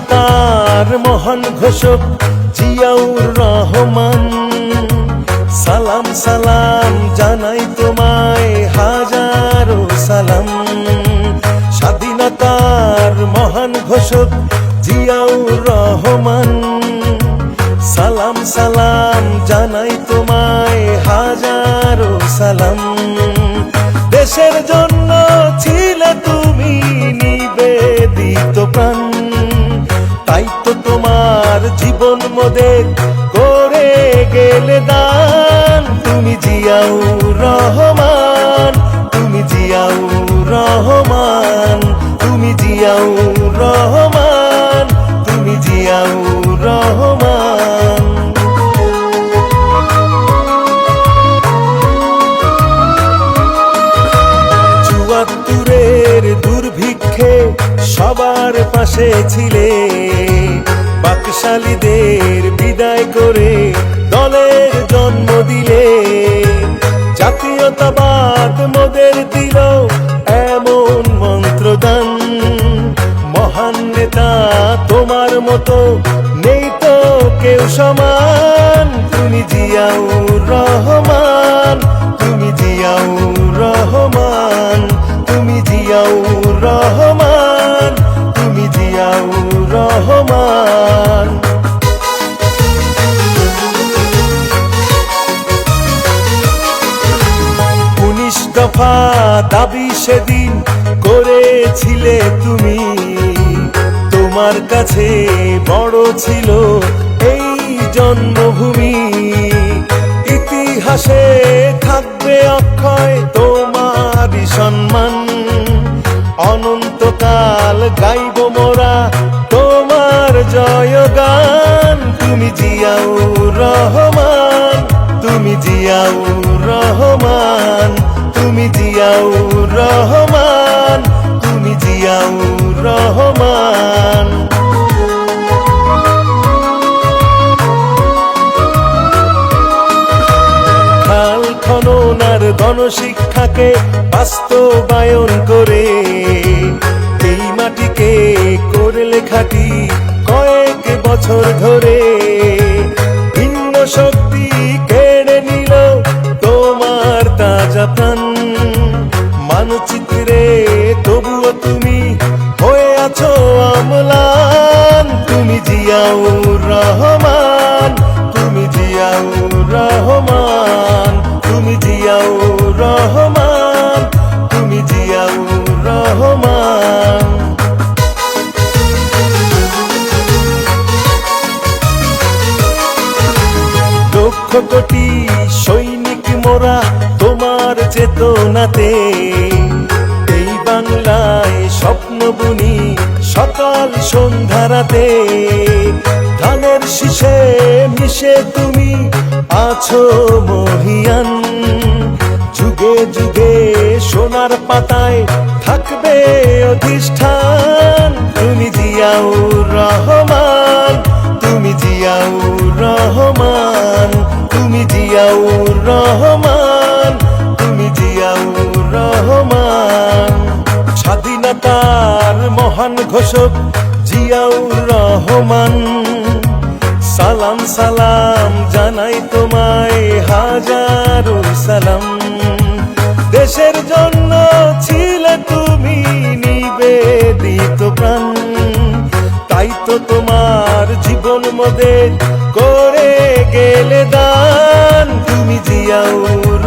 স্বাধীনতার মহান ঘোষক জিয়াউর রহমান। সালাম সালাম জানাই তোমায়, হাজারো সালাম। স্বাধীনতার মহান ঘোষক জিয়াউর রহমান। সালাম সালাম জানাই তোমায়, হাজারো সালাম। জীবন মোদের করে গেলে দান। তুমি জিয়াউ রহমান, তুমি জিয়াউ রহমান, তুমি জিয়াউ রহমান, তুমি জিয়াউ রহমান। দুর্ভিক্ষে সবার পাশে ছিলে। বাকশালীদের বিদায় করে দলের জন্ম দিলে। জাতীয়তাবাদ মোদের দিল এমন মন্ত্রদান। মহান নেতা তোমার মতো নেই তো কেউ সমান। তুমি জিয়াউর রহমান, তুমি জিয়াউর রহমান, তুমি জিয়াউর রহমান, তুমি জিয়াউর রহমান। দফা দাবি সেদিন করেছিলে তুমি। তোমার কাছে বড় ছিল এই জন্মভূমি। ইতিহাসে থাকবে অক্ষয় তোমারই সম্মান। অনন্তকাল গাইব মোরা তোমার জয়গান। তুমি জিয়াউর রহমান, তুমি জিয়াউর রহমান। তুমি জিয়াউর রহমান, তুমি জিয়াউর রহমান। খাল খনন আর গণশিক্ষাকে বাস্তবায়ন করে, এই মাটিকে করলে খাটি কয়েক বছর ধরে ভিন্ন শক্তি আছো আমলান, তুমি জিয়াউর রহমান, তুমি জিয়াউর রহমান, তুমি জিয়াউর রহমান, তুমি জিয়াউর রহমান। লক্ষ কোটি সৈনিক মোরা তোমার চেতনাতে, এই বাংলায় স্বপ্ন বুনি সন্ধ্যারাতে ধানের শীষে মিশে তুমি আছো মহিয়ান। যুগে যুগে সোনার পাতায় থাকবে অধিষ্ঠান। তুমি জিয়াউর রহমান, তুমি জিয়াউর রহমান, তুমি জিয়াউর রহমান, তুমি জিয়াউর রহমান। স্বাধীনতার মহান ঘোষক জিয়াউর রহমান। সালাম সালাম জানাই তোমায় হাজারো সালাম। দেশের জন্য ছিলে তুমি নিবেদিত প্রাণ। তাই তো তোমার জীবন মোদের করে গেলে দান। তুমি জিয়াউর